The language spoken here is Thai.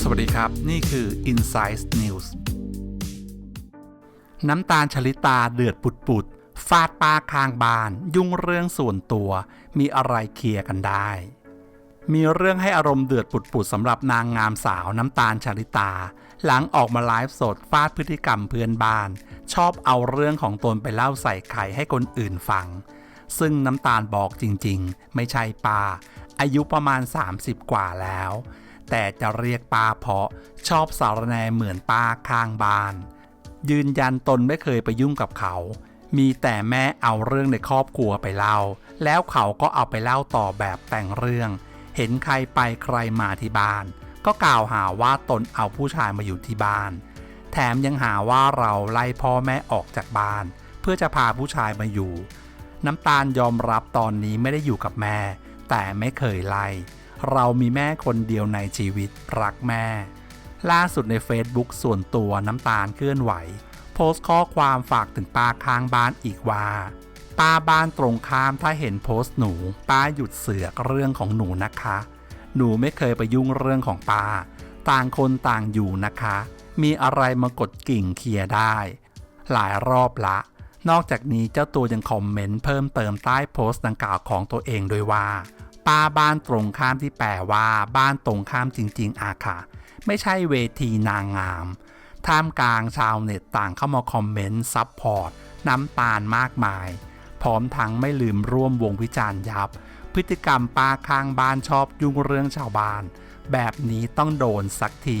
สวัสดีครับ นี่คือ Insight News น้ำตาลชลิตาเดือดปุดปุดฟาดปาข้างบาน ยุ่งเรื่องส่วนตัว มีอะไรเคลียร์กันได้ มีเรื่องให้อารมณ์เดือดปุดปุดสำหรับนางงามสาวน้ำตาลชลิตา หลังออกมาไลฟ์สดฟาดพฤติกรรมเพื่อนบ้าน ชอบเอาเรื่องของตนไปเล่าใส่ไข่ให้คนอื่นฟัง ซึ่งน้ำตาลบอกจริงๆ ไม่ใช่ป้าอายุประมาณ 30 กว่าแล้ว แต่จะเรียกป้าเพาะชอบสารแนเหมือนป้าข้างบ้าน ยืนยันตนไม่เคยไปยุ่งกับเขา มีแต่แม่เอาเรื่องในครอบครัวไปเล่า แล้วเขาก็เอาไปเล่าต่อแบบแต่งเรื่อง เห็นใครไปใครมาที่บ้าน ก็กล่าวหาว่าตนเอาผู้ชายมาอยู่ที่บ้าน แถมยังหาว่าเราไล่พ่อแม่ออกจากบ้าน เพื่อจะพาผู้ชายมาอยู่ น้ำตาลยอมรับตอนนี้ไม่ได้อยู่กับแม่ แต่ไม่เคยไล่ เรามีแม่คนเดียวในชีวิตรักแม่ ล่าสุดใน Facebook ส่วนตัวน้ำตาลเคลื่อนไหว โพสต์ข้อความฝากถึงป้าข้างบ้านอีกว่าป้าบ้านตรงข้ามถ้าเห็นโพสต์หนู ป้าหยุดเสือกเรื่องของหนูนะคะ หนูไม่เคยไปยุ่งเรื่องของป้า ต่างคนต่างอยู่นะคะ มีอะไรมากดกิ่งเคลียร์ได้ หลายรอบละ นอกจากนี้เจ้าตัวยังคอมเมนต์เพิ่มเติมใต้โพสต์ดังกล่าวของตัวเองโดวยว่า ป้าบ้านตรงข้ามที่แปลว่าบ้านตรงข้ามจริง ๆอาค่ะ ไม่ใช่เวทีนางงาม ท่ามกลางชาวเน็ตต่างเข้ามาคอมเมนต์ซับพอร์ตน้ำตาลมากมาย พร้อมทั้งไม่ลืมร่วมวงวิจารณ์ยับ พฤติกรรมป้าข้างบ้านชอบยุ่งเรื่องชาวบ้าน แบบนี้ต้องโดนสักที